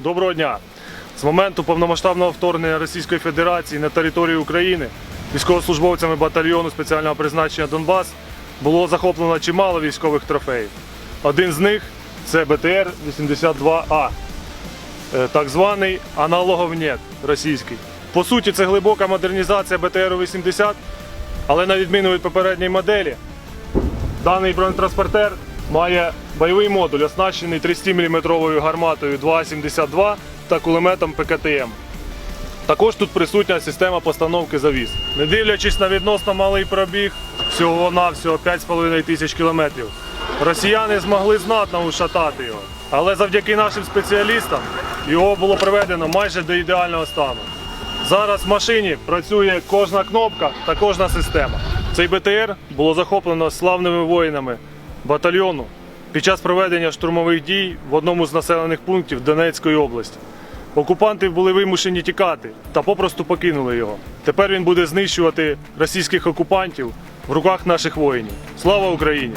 Доброго дня! З моменту повномасштабного вторгнення Російської Федерації на територію України військовослужбовцями батальйону спеціального призначення Донбас було захоплено чимало військових трофеїв. Один з них це БТР-82А, е, так званий аналоговнєт російський. По суті, це глибока модернізація БТР-80, але на відміну від попередньої моделі, Даний бронетранспортер має бойовий модуль, оснащений 30-мм гарматою 2,72 та кулеметом ПКТМ. Також тут присутня система постановки завіс. Не дивлячись на відносно малий пробіг, всього-навсього 5,5 тисяч кілометрів, росіяни змогли знатно ушатати його. Але завдяки нашим спеціалістам його було приведено майже до ідеального стану. Зараз в машині працює кожна кнопка та кожна система. Цей БТР було захоплено славними воїнами батальйону під час проведення штурмових дій в одному з населених пунктів Донецької області. Окупанти були вимушені тікати та попросту покинули його. Тепер він буде знищувати російських окупантів в руках наших воїнів. Слава Україні!